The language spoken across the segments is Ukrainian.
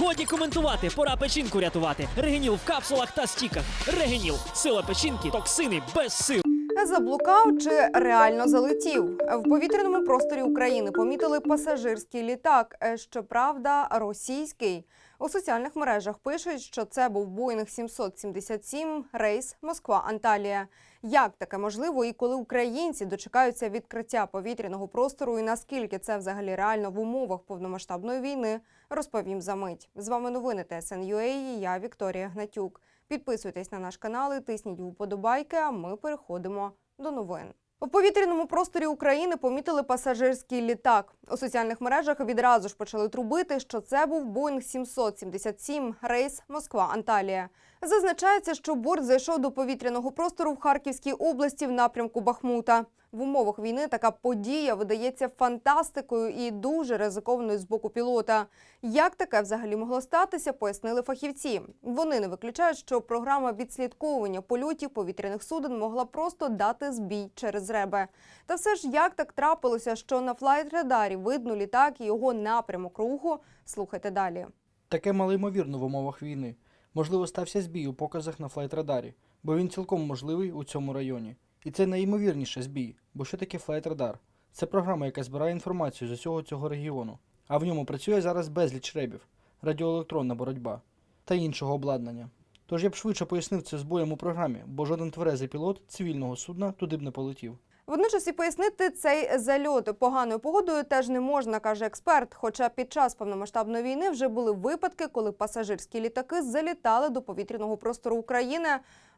Годі коментувати, пора печінку рятувати. Регеніл в капсулах та стіках. Регеніл. Сила печінки, токсини без сил. Заблукав чи реально залетів в повітряному просторі України. Помітили пасажирський літак. Щоправда, російський. У соціальних мережах пишуть, що це був Боїнг 777 рейс Москва-Анталія. Як таке можливо, і коли українці дочекаються відкриття повітряного простору, і наскільки це взагалі реально в умовах повномасштабної війни, розповім за мить. З вами новини ТСН.UA, і я Вікторія Гнатюк. Підписуйтесь на наш канал і тисніть вподобайки, а ми переходимо до новин. У повітряному просторі України помітили пасажирський літак. У соціальних мережах відразу ж почали трубити, що це був Боїнг 777 рейс Москва-Анталія. Зазначається, що борт зайшов до повітряного простору в Харківській області в напрямку Бахмута. В умовах війни така подія видається фантастикою і дуже ризикованою з боку пілота. Як таке взагалі могло статися, пояснили фахівці. Вони не виключають, що програма відслідковування польотів повітряних суден могла просто дати збій через ребе. Та все ж як так трапилося, що на флайт-радарі видно літак і його напрямок руху? Слухайте далі. Таке малоймовірно в умовах війни. Можливо, стався збій у показах на флайт-радарі, бо він цілком можливий у цьому районі. І це найімовірніше збій, бо що таке флайт-радар? Це програма, яка збирає інформацію з усього цього регіону. А в ньому працює зараз безліч ребів, радіоелектронна боротьба та іншого обладнання. Тож я б швидше пояснив це збоєм у програмі, бо жоден тверезий пілот цивільного судна туди б не полетів. Водночас і пояснити цей зальот поганою погодою теж не можна, каже експерт. Хоча під час повномасштабної війни вже були випадки, коли пасажирські літаки залітали до повітряного простору України,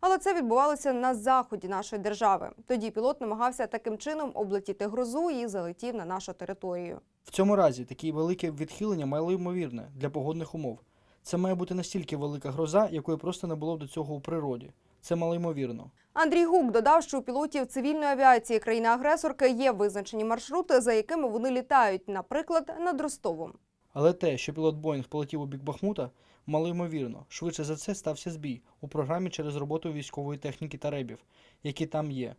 але це відбувалося на заході нашої держави. Тоді пілот намагався таким чином облетіти грозу і залетів на нашу територію. В цьому разі таке велике відхилення малоймовірне для погодних умов. Це має бути настільки велика гроза, якої просто не було до цього у природі. Це малоймовірно. Андрій Гук додав, що у пілотів цивільної авіації країни-агресорки є визначені маршрути, за якими вони літають, наприклад, над Ростовом. Але те, що пілот Боїнг полетів у бік Бахмута, малоймовірно. Швидше за це стався збій у програмі через роботу військової техніки та ребів, які там є.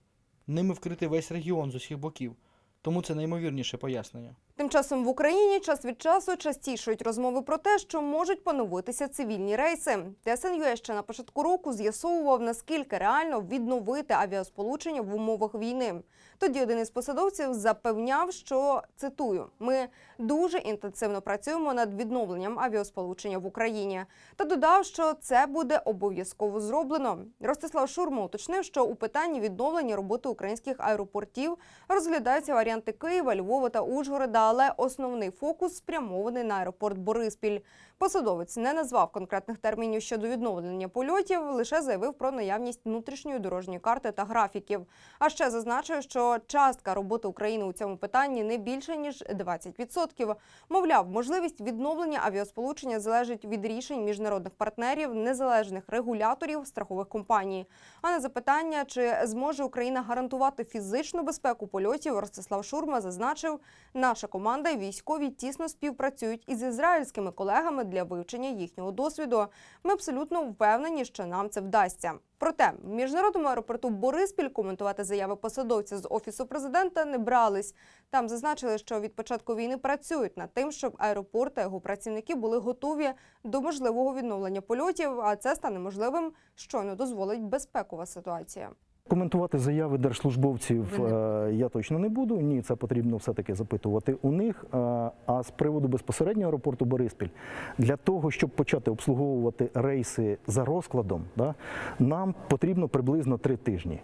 Ними вкритий весь регіон з усіх боків, тому це найімовірніше пояснення. Тим часом в Україні час від часу частішують розмови про те, що можуть поновитися цивільні рейси. ТСНЮ ще на початку року з'ясовував, наскільки реально відновити авіасполучення в умовах війни. Тоді один із посадовців запевняв, що цитую: ми дуже інтенсивно працюємо над відновленням авіасполучення в Україні. Та додав, що це буде обов'язково зроблено. Ростислав Шурма уточнив, що у питанні відновлення роботи українських аеропортів розглядаються варіанти Києва, Львова та Ужгорода, але основний фокус спрямований на аеропорт Бориспіль. Посадовець не назвав конкретних термінів щодо відновлення польотів, лише заявив про наявність внутрішньої дорожньої карти та графіків. А ще зазначив, що частка роботи України у цьому питанні не більше ніж 20%. Мовляв, можливість відновлення авіасполучення залежить від рішень міжнародних партнерів, незалежних регуляторів, страхових компаній. А на запитання, чи зможе Україна гарантувати фізичну безпеку польотів, Ростислав Шурма зазначив, наша команда і військові тісно співпрацюють із ізраїльськими колегами для вивчення їхнього досвіду. Ми абсолютно впевнені, що нам це вдасться. Проте в міжнародному аеропорту Бориспіль коментувати заяви посадовця з офісу президента не брались. Там зазначили, що від початку війни працюють над тим, щоб аеропорт та його працівники були готові до можливого відновлення польотів. А це стане можливим, щойно дозволить безпекова ситуація. Коментувати заяви держслужбовців е, я точно не буду. Ні, це потрібно все-таки запитувати у них. Е, А з приводу безпосереднього аеропорту Бориспіль, для того, щоб почати обслуговувати рейси за розкладом, нам потрібно приблизно три тижні.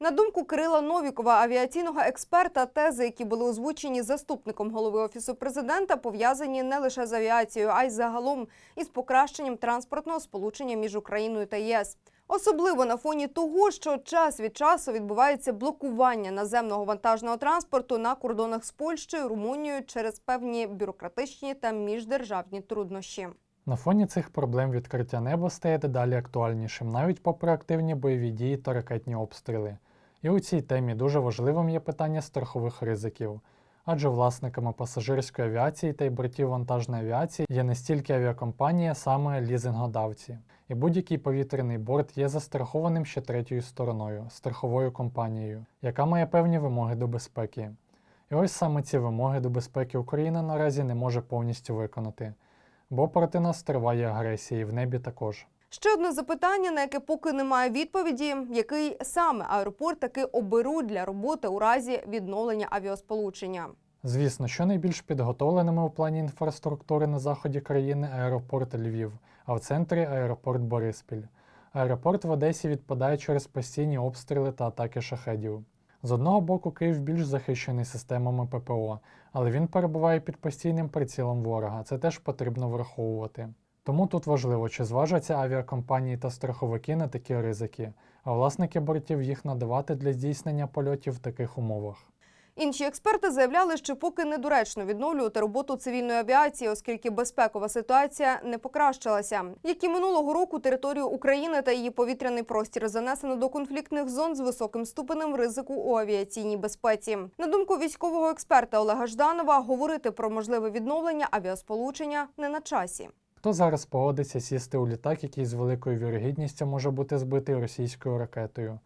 На думку Кирила Новікова, авіаційного експерта, тези, які були озвучені заступником голови офісу президента, пов'язані не лише з авіацією, а й загалом із покращенням транспортного сполучення між Україною та ЄС. Особливо на фоні того, що час від часу відбувається блокування наземного вантажного транспорту на кордонах з Польщею, Румунією через певні бюрократичні та міждержавні труднощі. На фоні цих проблем відкриття неба стає дедалі актуальнішим, навіть попри активні бойові дії та ракетні обстріли. І у цій темі дуже важливим є питання страхових ризиків, адже власниками пасажирської авіації та й бортів вантажної авіації є не стільки авіакомпанії, а саме лізингодавці. І будь-який повітряний борт є застрахованим ще третьою стороною страховою компанією, яка має певні вимоги до безпеки. І ось саме ці вимоги до безпеки Україна наразі не може повністю виконати. бо проти нас триває агресія і в небі також. Ще одне запитання, на яке поки немає відповіді: який саме аеропорт таки оберуть для роботи у разі відновлення авіасполучення? Звісно, що найбільш підготовленими у плані інфраструктури на заході країни аеропорт Львів, а в центрі аеропорт Бориспіль. Аеропорт в Одесі відпадає через постійні обстріли та атаки шахедів. З одного боку, Київ більш захищений системами ППО, але він перебуває під постійним прицілом ворога. Це теж потрібно враховувати. Тому тут важливо, чи зважаться авіакомпанії та страховики на такі ризики, а власники бортів їх надавати для здійснення польотів в таких умовах. Інші експерти заявляли, що поки недоречно відновлювати роботу цивільної авіації, оскільки безпекова ситуація не покращилася. Як і минулого року територію України та її повітряний простір занесено до конфліктних зон з високим ступенем ризику у авіаційній безпеці. На думку військового експерта Олега Жданова, говорити про можливе відновлення авіасполучення не на часі. Хто зараз погодиться сісти у літак, який з великою вірогідністю може бути збитий російською ракетою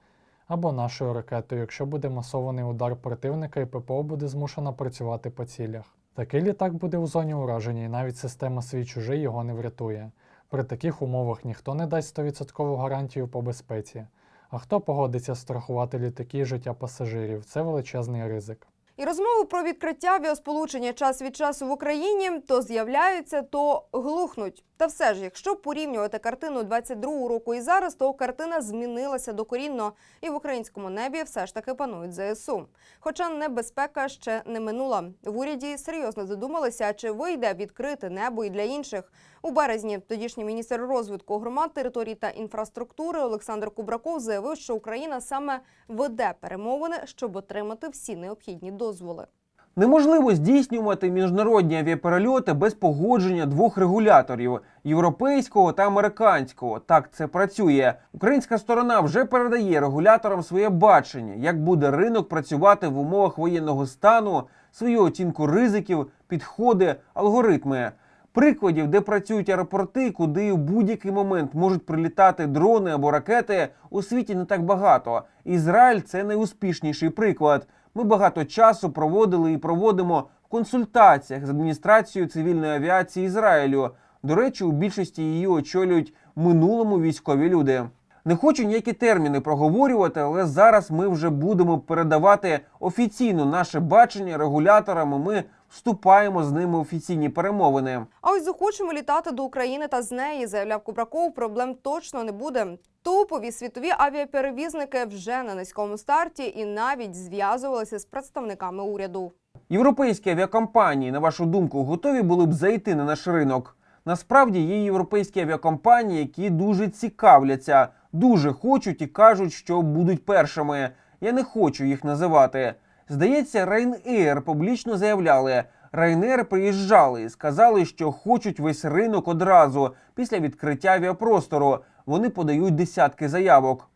або нашою ракетою, якщо буде масований удар противника і ППО буде змушено працювати по цілях. Такий літак буде у зоні ураження, і навіть система свій чужий його не врятує. При таких умовах ніхто не дасть 100% гарантію по безпеці. А хто погодиться страхувати літаки і життя пасажирів? Це величезний ризик. І розмови про відкриття авіасполучення час від часу в Україні то з'являються, то глухнуть. Та все ж, якщо порівнювати картину 22-го року і зараз, то картина змінилася докорінно, і в українському небі все ж таки панують ЗСУ. Хоча небезпека ще не минула. В уряді серйозно задумалися, чи вийде відкрити небо і для інших. У березні тодішній міністр розвитку громад, територій та інфраструктури Олександр Кубраков заявив, що Україна саме веде перемовини, щоб отримати всі необхідні дозволи. Неможливо здійснювати міжнародні авіаперельоти без погодження двох регуляторів європейського та американського. Так це працює. Українська сторона вже передає регуляторам своє бачення, як буде ринок працювати в умовах воєнного стану, свою оцінку ризиків, підходи, алгоритми. Прикладів, де працюють аеропорти, куди в будь-який момент можуть прилітати дрони або ракети, у світі не так багато. Ізраїль це найуспішніший приклад. Ми багато часу проводили і проводимо в консультаціях з адміністрацією цивільної авіації Ізраїлю. До речі, у більшості її очолюють минулому військові люди. Не хочу ніякі терміни проговорювати, але зараз ми вже будемо передавати офіційно наше бачення регуляторам. і Ми вступаємо з ними в офіційні перемовини. А ось захочемо літати до України та з неї, заявляв Кубраков, проблем точно не буде. Топові світові авіаперевізники вже на низькому старті і навіть зв'язувалися з представниками уряду. Європейські авіакомпанії, на вашу думку, готові були б зайти на наш ринок. Насправді є європейські авіакомпанії, які дуже цікавляться, дуже хочуть і кажуть, що будуть першими. Я не хочу їх називати. Здається, Ryanair публічно заявляли. Ryanair приїжджали і сказали, що хочуть весь ринок одразу після відкриття авіапростору. Вони подають десятки заявок.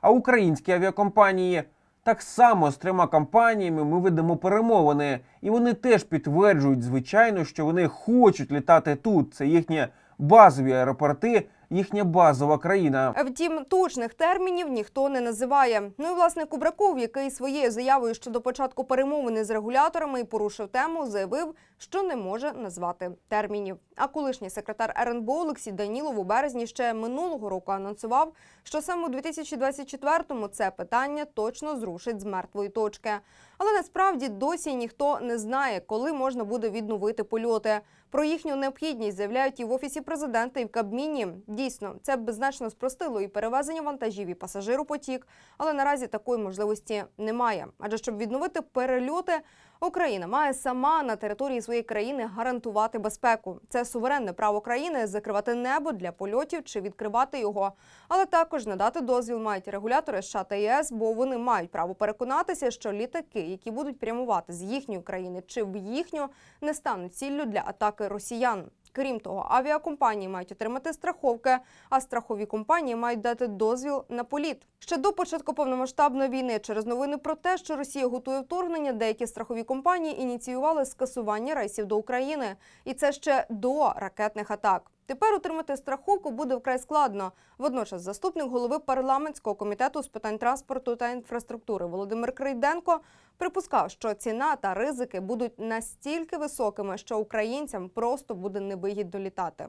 А українські авіакомпанії так само з трьома компаніями ми ведемо перемовини, і вони теж підтверджують, звичайно, що вони хочуть літати тут. Це їхні базові аеропорти, їхня базова країна. Втім, точних термінів ніхто не називає. Ну і власне Кубраков, який своєю заявою щодо початку перемовини з регуляторами і порушив тему, заявив, що не може назвати термінів. А колишній секретар РНБО Олексій Данілов у березні ще минулого року анонсував, що саме у 2024-му це питання точно зрушить з мертвої точки. Але насправді досі ніхто не знає, коли можна буде відновити польоти. Про їхню необхідність заявляють і в офісі президента, і в Кабміні. Дійсно, це б значно спростило і перевезення вантажів, і пасажиропотік, але наразі такої можливості немає. Адже щоб відновити перельоти, Україна має сама на території своєї країни гарантувати безпеку. Це суверенне право країни закривати небо для польотів чи відкривати його, але також надати дозвіл мають регулятори США та ЄС, бо вони мають право переконатися, що літаки, які будуть прямувати з їхньої країни чи в їхню, не стануть ціллю для атаки росіян. Крім того, авіакомпанії мають отримати страховки, а страхові компанії мають дати дозвіл на політ. Ще до початку повномасштабної війни через новини про те, що Росія готує вторгнення, деякі страхові компанії ініціювали скасування рейсів до України, і це ще до ракетних атак. Тепер отримати страховку буде вкрай складно. Водночас, заступник голови парламентського комітету з питань транспорту та інфраструктури Володимир Крейденко припускав, що ціна та ризики будуть настільки високими, що українцям просто буде невигідно літати.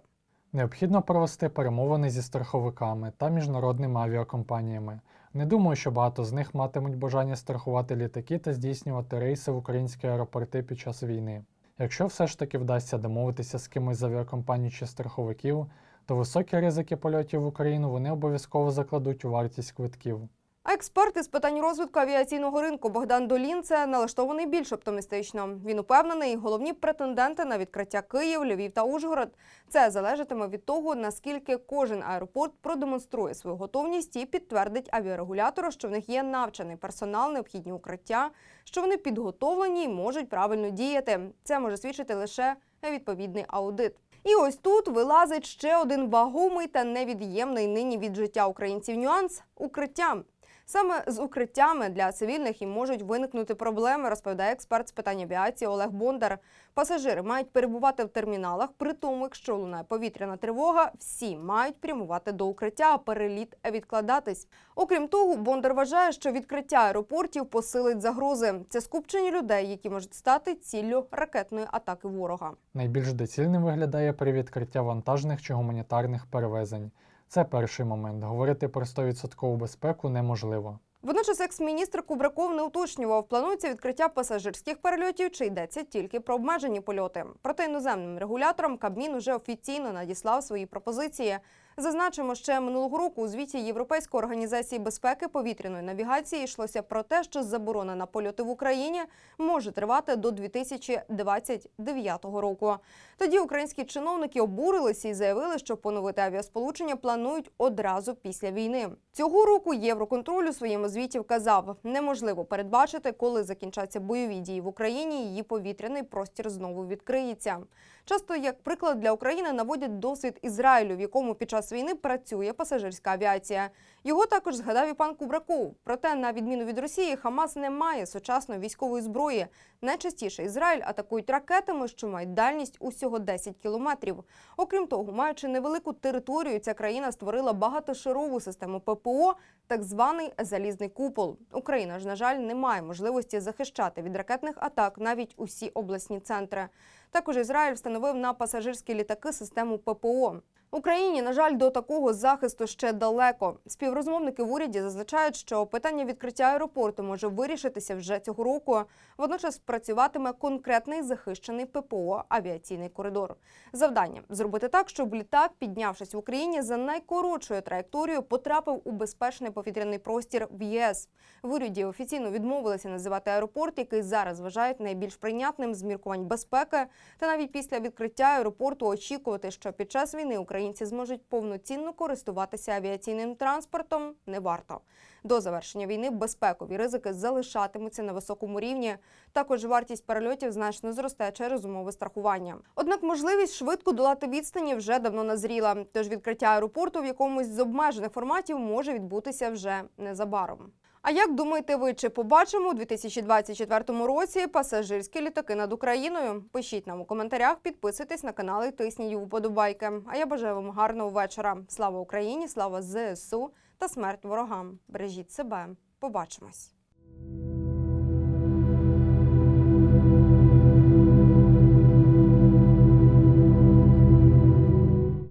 Необхідно провести перемовини зі страховиками та міжнародними авіакомпаніями. Не думаю, що багато з них матимуть бажання страхувати літаки та здійснювати рейси в українські аеропорти під час війни. Якщо все ж таки вдасться домовитися з кимось з авіакомпаній чи страховиків, то високі ризики польотів в Україну вони обов'язково закладуть у вартість квитків. Експерт із питань розвитку авіаційного ринку Богдан Долін це налаштований більш оптимістично. Він упевнений, головні претенденти на відкриття Київ, Львів та Ужгород. Це залежатиме від того, наскільки кожен аеропорт продемонструє свою готовність і підтвердить авіарегулятору, що в них є навчений персонал, необхідні укриття, що вони підготовлені і можуть правильно діяти. Це може свідчити лише відповідний аудит. І ось тут вилазить ще один вагомий та невід'ємний нині від життя українців нюанс укриття. Саме з укриттями для цивільних і можуть виникнути проблеми, розповідає експерт з питань авіації Олег Бондар. Пасажири мають перебувати в терміналах, при тому, якщо лунає повітряна тривога, всі мають прямувати до укриття, а переліт відкладатись. Окрім того, Бондар вважає, що відкриття аеропортів посилить загрози. Це скупчення людей, які можуть стати ціллю ракетної атаки ворога. Найбільш доцільним виглядає при відкриття вантажних чи гуманітарних перевезень. Це перший момент. Говорити про 100% безпеку неможливо. Водночас екс-міністр Кубраков не уточнював, планується відкриття пасажирських перельотів чи йдеться тільки про обмежені польоти. Проте іноземним регуляторам Кабмін уже офіційно надіслав свої пропозиції. Зазначимо, ще минулого року у звіті Європейської організації безпеки повітряної навігації йшлося про те, що заборона на польоти в Україні може тривати до 2029 року. Тоді українські чиновники обурилися і заявили, що поновити авіасполучення планують одразу після війни. Цього року Євроконтроль у своєму звіті вказав, неможливо передбачити, коли закінчаться бойові дії в Україні. Її повітряний простір знову відкриється. Часто як приклад для України наводять досвід Ізраїлю, в якому під час війни працює пасажирська авіація. Його також згадав і пан Кубраков. Проте, на відміну від Росії, Хамас не має сучасної військової зброї. Найчастіше Ізраїль атакують ракетами, що мають дальність усього 10 кілометрів. Окрім того, маючи невелику територію, ця країна створила багатошарову систему ППО, так званий залізний купол. Україна ж, на жаль, не має можливості захищати від ракетних атак навіть усі обласні центри. Також Ізраїль встановив на пасажирські літаки систему ППО. Україні, на жаль, до такого захисту ще далеко. Співрозмовники в уряді зазначають, що питання відкриття аеропорту може вирішитися вже цього року. Водночас працюватиме конкретний захищений ППО авіаційний коридор. Завдання зробити так, щоб літак, піднявшись в Україні за найкоротшою траєкторією, потрапив у безпечний повітряний простір в ЄС. В уряді офіційно відмовилися називати аеропорт, який зараз вважають найбільш прийнятним з міркувань безпеки. Та навіть після відкриття аеропорту очікувати, що під час війни українці зможуть повноцінно користуватися авіаційним транспортом, не варто. До завершення війни безпекові ризики залишатимуться на високому рівні. Також вартість перельотів значно зросте через умови страхування. Однак можливість швидко долати відстані вже давно назріла. Тож відкриття аеропорту в якомусь з обмежених форматів може відбутися вже незабаром. А як думаєте ви, чи побачимо у 2024 році пасажирські літаки над Україною? Пишіть нам у коментарях, підписуйтесь на канал і тисніть вподобайки. А я бажаю вам гарного вечора. Слава Україні, слава ЗСУ та смерть ворогам. Бережіть себе. Побачимось.